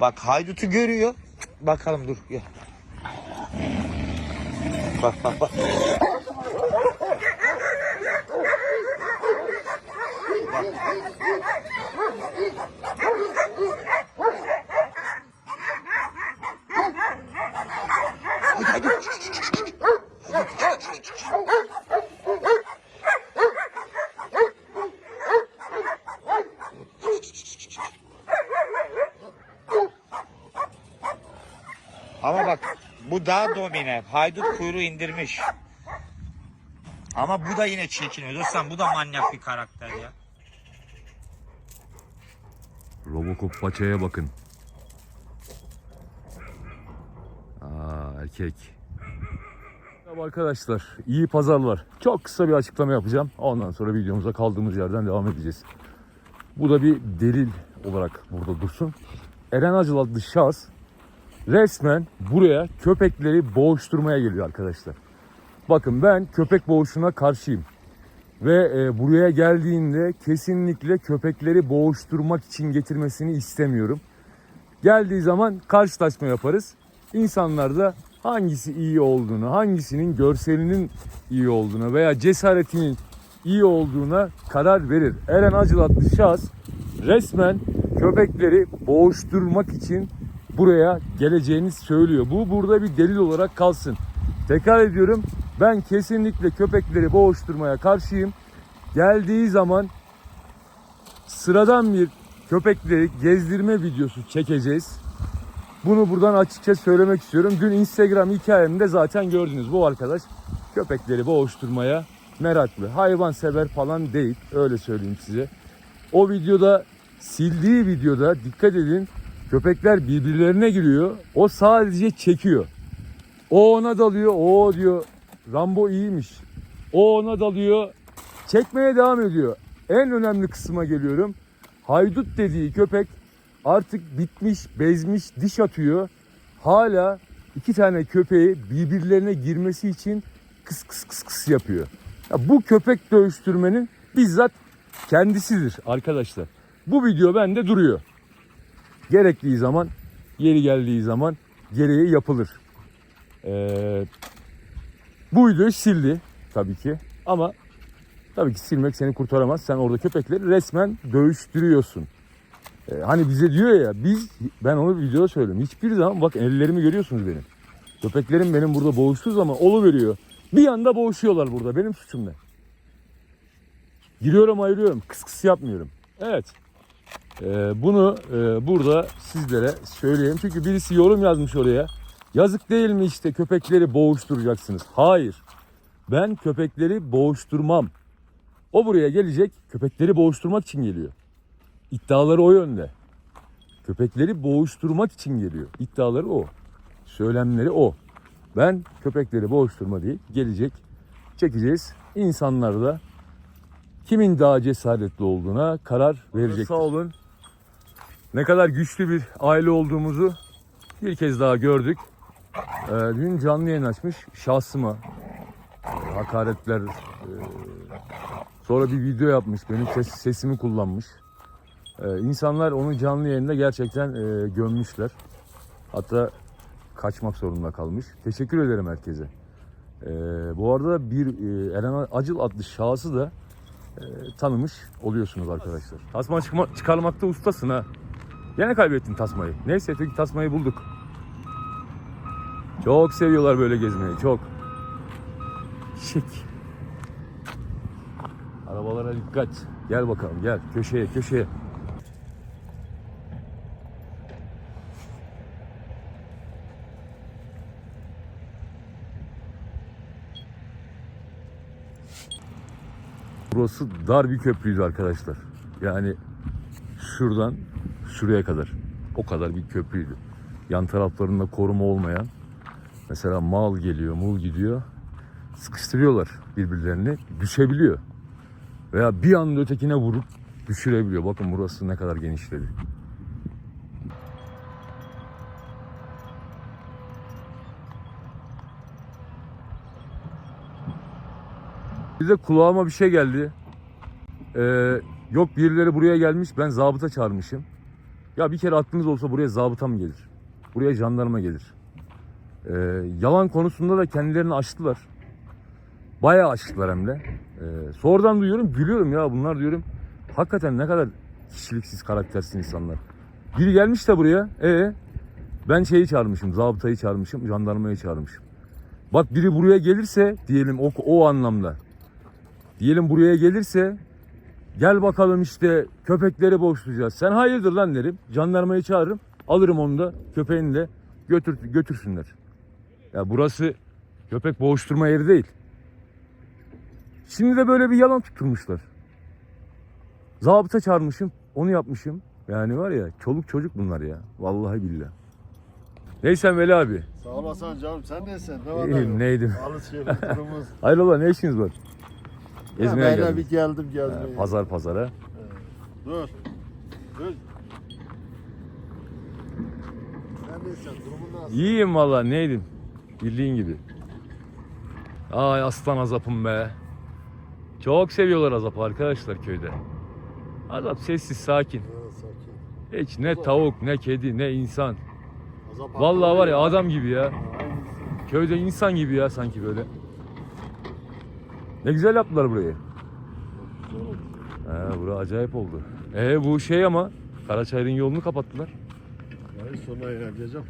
Bak haydutu görüyor. Bakalım dur gel. Bak bak bak. Ama bak bu daha domine. Haydut kuyruğu indirmiş. Ama bu da yine çirkin. Ölürsen bu da manyak bir karakter ya. Robocop paçaya bakın. Aa erkek. Merhaba arkadaşlar. iyi pazarlar. Çok kısa bir açıklama yapacağım. Ondan sonra videomuza kaldığımız yerden devam edeceğiz. Bu da bir delil olarak burada dursun. Eren Acıl adlı şahıs resmen buraya köpekleri boğuşturmaya geliyor arkadaşlar. Bakın ben köpek boğuşuna karşıyım. Ve e, buraya geldiğinde kesinlikle köpekleri boğuşturmak için getirmesini istemiyorum. Geldiği zaman karşılaşma yaparız. İnsanlar da hangisi iyi olduğunu, hangisinin görselinin iyi olduğuna veya cesaretinin iyi olduğuna karar verir. Eren Acıl adlı şahıs resmen köpekleri boğuşturmak için buraya geleceğini söylüyor. Bu burada bir delil olarak kalsın. Tekrar ediyorum ben kesinlikle köpekleri boğuşturmaya karşıyım. Geldiği zaman sıradan bir köpekleri gezdirme videosu çekeceğiz. Bunu buradan açıkça söylemek istiyorum. Dün Instagram hikayemde zaten gördünüz bu arkadaş köpekleri boğuşturmaya meraklı. Hayvan sever falan değil öyle söyleyeyim size. O videoda sildiği videoda dikkat edin köpekler birbirlerine giriyor. O sadece çekiyor. O ona dalıyor. O diyor Rambo iyiymiş. O ona dalıyor. Çekmeye devam ediyor. En önemli kısma geliyorum. Haydut dediği köpek artık bitmiş, bezmiş, diş atıyor. Hala iki tane köpeği birbirlerine girmesi için kıs kıs kıs kıs yapıyor. Ya bu köpek dövüştürmenin bizzat kendisidir arkadaşlar. Bu video bende duruyor. Gerektiği zaman, yeri geldiği zaman gereği yapılır. Ee, bu videoyu sildi tabii ki ama tabii ki silmek seni kurtaramaz. Sen orada köpekleri resmen dövüştürüyorsun. Ee, hani bize diyor ya biz ben onu videoda söyledim. Hiçbir zaman bak ellerimi görüyorsunuz benim. Köpeklerim benim burada boğuştuğu zaman olu veriyor. Bir anda boğuşuyorlar burada. Benim suçum ne? Giriyorum ayırıyorum. Kıs kıs yapmıyorum. Evet. Ee, bunu e, burada sizlere söyleyeyim. Çünkü birisi yorum yazmış oraya. Yazık değil mi işte köpekleri boğuşturacaksınız? Hayır. Ben köpekleri boğuşturmam. O buraya gelecek köpekleri boğuşturmak için geliyor. İddiaları o yönde. Köpekleri boğuşturmak için geliyor. İddiaları o. Söylemleri o. Ben köpekleri boğuşturma değil gelecek. Çekeceğiz. İnsanlar da kimin daha cesaretli olduğuna karar verecek. Sağ olun. Ne kadar güçlü bir aile olduğumuzu bir kez daha gördük. Ee, dün canlı yayın açmış şahsıma e, hakaretler e, sonra bir video yapmış benim ses, sesimi kullanmış. Ee, insanlar onu canlı yayında gerçekten e, gömmüşler. Hatta kaçmak zorunda kalmış. Teşekkür ederim herkese. Ee, bu arada bir e, Eren Acıl adlı şahsı da e, tanımış oluyorsunuz arkadaşlar. Tasma çıkma, çıkarmakta ustasın ha. Yine kaybettin tasmayı. Neyse peki tasmayı bulduk. Çok seviyorlar böyle gezmeyi. Çok. Şık. Arabalara dikkat. Gel bakalım gel. Köşeye köşeye. Burası dar bir köprüydü arkadaşlar. Yani şuradan şuraya kadar. O kadar bir köprüydü. Yan taraflarında koruma olmayan Mesela mal geliyor, mul gidiyor. Sıkıştırıyorlar birbirlerini. Düşebiliyor. Veya bir anda ötekine vurup düşürebiliyor. Bakın burası ne kadar genişledi. Bir de kulağıma bir şey geldi. Ee, yok birileri buraya gelmiş. Ben zabıta çağırmışım. Ya bir kere aklınız olsa buraya zabıta mı gelir? Buraya jandarma gelir. Ee, yalan konusunda da kendilerini aştılar. Bayağı aştılar hem de. Ee, sonradan duyuyorum gülüyorum ya bunlar diyorum. Hakikaten ne kadar kişiliksiz karaktersiz insanlar. Biri gelmiş de buraya. E ben şeyi çağırmışım, zabıtayı çağırmışım, jandarmayı çağırmışım. Bak biri buraya gelirse diyelim o, o anlamda. Diyelim buraya gelirse gel bakalım işte köpekleri boşlayacağız. Sen hayırdır lan derim. Jandarmayı çağırırım. Alırım onu da köpeğini de götür, götürsünler. Ya burası köpek boğuşturma yeri değil. Şimdi de böyle bir yalan tutturmuşlar. Zabıta çağırmışım, onu yapmışım. Yani var ya çoluk çocuk bunlar ya. Vallahi billahi. Neysen Veli abi. Sağ olasın canım. Sen nesin? Ne var İyiyim neydim. Alışveriş durumumuz. Hayrola ne işiniz var? Gezmeye ben de geldim. bir geldim Ha, gezmeye. pazar pazara. Dur. Dur. Sen nesin? Durumun nasıl? İyiyim valla neydim. Bildiğin gibi. Ay aslan azapım be. Çok seviyorlar azapı arkadaşlar köyde. Azap sessiz sakin. Ha, sakin. Hiç ne tavuk ne kedi ne insan. Azap Vallahi var ya ya. adam gibi ya. Aynısı. Köyde insan gibi ya sanki böyle. Ne güzel yaptılar burayı. He bura acayip oldu. E bu şey ama Karaçayır'ın yolunu kapattılar. Yani sonra gelecek mi?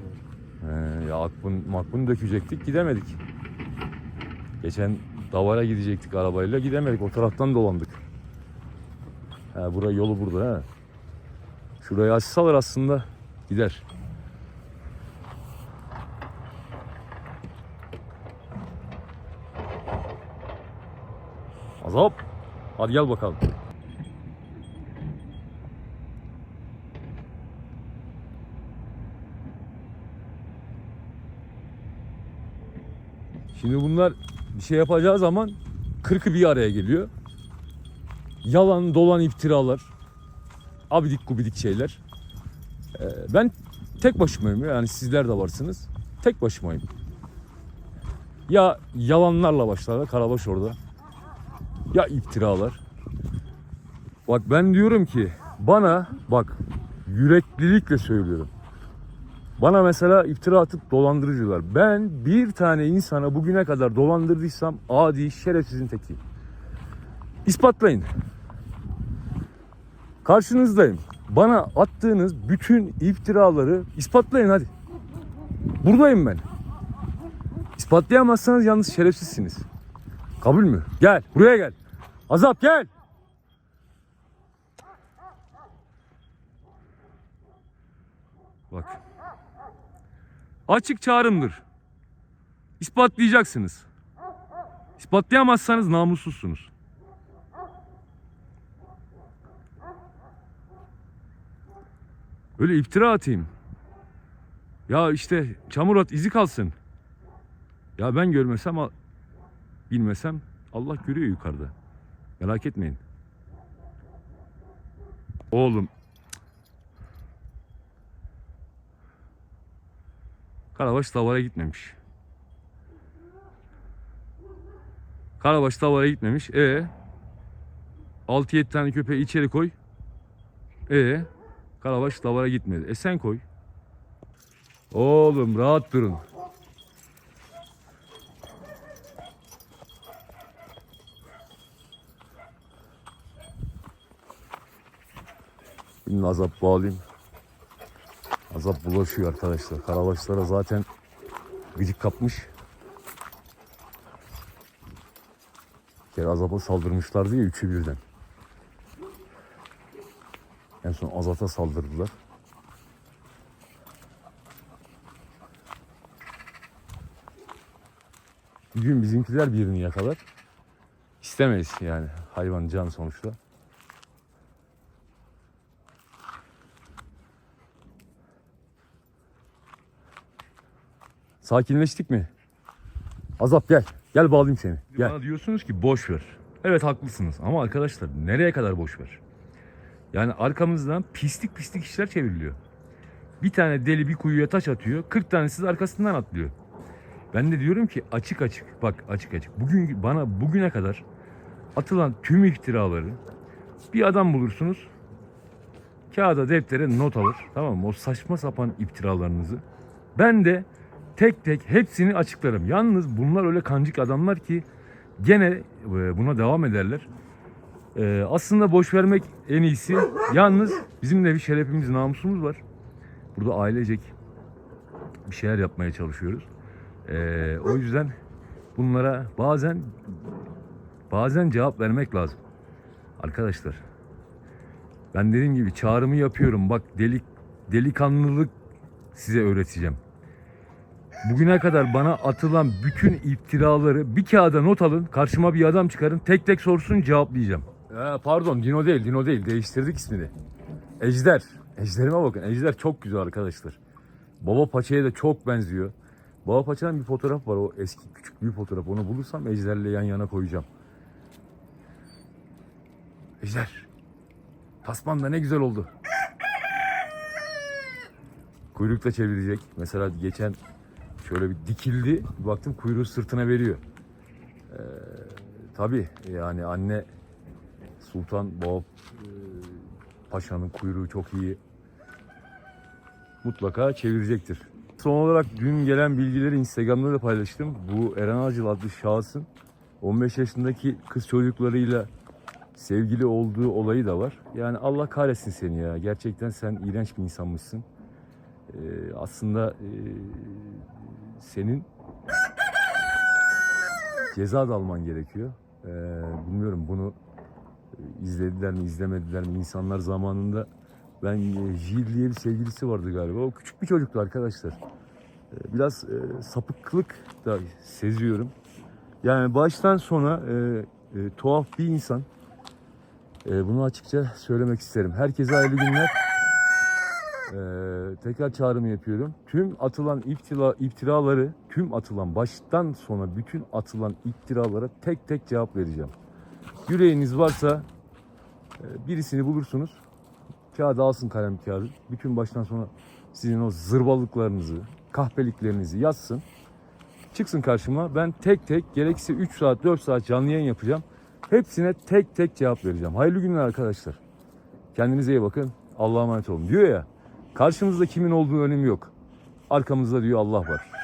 He, ya akbun makbun dökecektik gidemedik. Geçen Davara gidecektik arabayla gidemedik. O taraftan dolandık. He bura yolu burada ha. Şurayı açsalar aslında gider. Azap. Hadi gel bakalım. Şimdi bunlar bir şey yapacağı zaman kırkı bir araya geliyor. Yalan dolan iftiralar. Abidik gubidik şeyler. Ee, ben tek başımayım yani sizler de varsınız. Tek başımayım. Ya yalanlarla başlar Karabaş orada. Ya iftiralar. Bak ben diyorum ki bana bak yüreklilikle söylüyorum. Bana mesela iftira atıp dolandırıcılar. Ben bir tane insana bugüne kadar dolandırdıysam adi şerefsizin tekiyim. İspatlayın. Karşınızdayım. Bana attığınız bütün iftiraları ispatlayın hadi. Buradayım ben. İspatlayamazsanız yalnız şerefsizsiniz. Kabul mü? Gel buraya gel. Azap gel. Bak. Açık çağrımdır. İspatlayacaksınız. İspatlayamazsanız namussuzsunuz. Öyle iftira atayım. Ya işte çamur at izi kalsın. Ya ben görmesem bilmesem Allah görüyor yukarıda. Merak etmeyin. Oğlum Karabaş davara gitmemiş. Karabaş davara gitmemiş. E 6-7 tane köpeği içeri koy. E Karabaş davara gitmedi. E sen koy. Oğlum rahat durun. Şimdi azap bağlayayım. Azap bulaşıyor arkadaşlar. Karabaşlara zaten gıcık kapmış. Bir kere azapa saldırmışlardı ya üçü birden. En son azata saldırdılar. Bir gün bizimkiler birini yakalar. İstemeyiz yani. Hayvan can sonuçta. Sakinleştik mi? Azap gel. Gel bağlayayım seni. Gel. Bana diyorsunuz ki boş ver. Evet haklısınız ama arkadaşlar nereye kadar boş ver? Yani arkamızdan pislik pislik işler çevriliyor. Bir tane deli bir kuyuya taş atıyor. 40 tanesi arkasından atlıyor. Ben de diyorum ki açık açık bak açık açık. Bugün bana bugüne kadar atılan tüm iftiraları bir adam bulursunuz. kağıda deftere not alır. Tamam mı? O saçma sapan iftiralarınızı. Ben de tek tek hepsini açıklarım. Yalnız bunlar öyle kancık adamlar ki gene e, buna devam ederler. E, aslında boş vermek en iyisi. Yalnız bizim de bir şerefimiz, namusumuz var. Burada ailecek bir şeyler yapmaya çalışıyoruz. E, o yüzden bunlara bazen bazen cevap vermek lazım. Arkadaşlar ben dediğim gibi çağrımı yapıyorum. Bak delik delikanlılık size öğreteceğim. Bugüne kadar bana atılan bütün iftiraları bir kağıda not alın. Karşıma bir adam çıkarın. Tek tek sorsun cevaplayacağım. Ee, pardon Dino değil Dino değil. Değiştirdik ismini. Ejder. Ejderime bakın. Ejder çok güzel arkadaşlar. Baba Paça'ya da çok benziyor. Baba Paça'nın bir fotoğraf var. O eski küçük bir fotoğraf. Onu bulursam Ejder'le yan yana koyacağım. Ejder. Tasman da ne güzel oldu. Kuyrukla çevirecek. Mesela geçen şöyle bir dikildi. Baktım kuyruğu sırtına veriyor. Ee, tabii yani anne Sultan Boğap e, Paşa'nın kuyruğu çok iyi. Mutlaka çevirecektir. Son olarak dün gelen bilgileri Instagram'da da paylaştım. Bu Eren Acıl adlı şahsın 15 yaşındaki kız çocuklarıyla sevgili olduğu olayı da var. Yani Allah kahretsin seni ya. Gerçekten sen iğrenç bir insanmışsın. Ee, aslında e, senin ceza da alman gerekiyor. Ee, bilmiyorum bunu e, izlediler mi izlemediler mi insanlar zamanında ben e, Jil diye bir sevgilisi vardı galiba. O küçük bir çocuktu arkadaşlar. Ee, biraz e, sapıklık da seziyorum. Yani baştan sona e, e, tuhaf bir insan. E, bunu açıkça söylemek isterim. Herkese hayırlı günler. Ee, tekrar çağrımı yapıyorum. Tüm atılan iftira, iftiraları, tüm atılan baştan sona bütün atılan iftiralara tek tek cevap vereceğim. Yüreğiniz varsa e, birisini bulursunuz. Kağıdı alsın kalem kağıdı. Bütün baştan sona sizin o zırvalıklarınızı, kahpeliklerinizi yazsın. Çıksın karşıma. Ben tek tek gerekirse 3 saat 4 saat canlı yayın yapacağım. Hepsine tek tek cevap vereceğim. Hayırlı günler arkadaşlar. Kendinize iyi bakın. Allah'a emanet olun. Diyor ya karşımızda kimin olduğu önemi yok. Arkamızda diyor Allah var.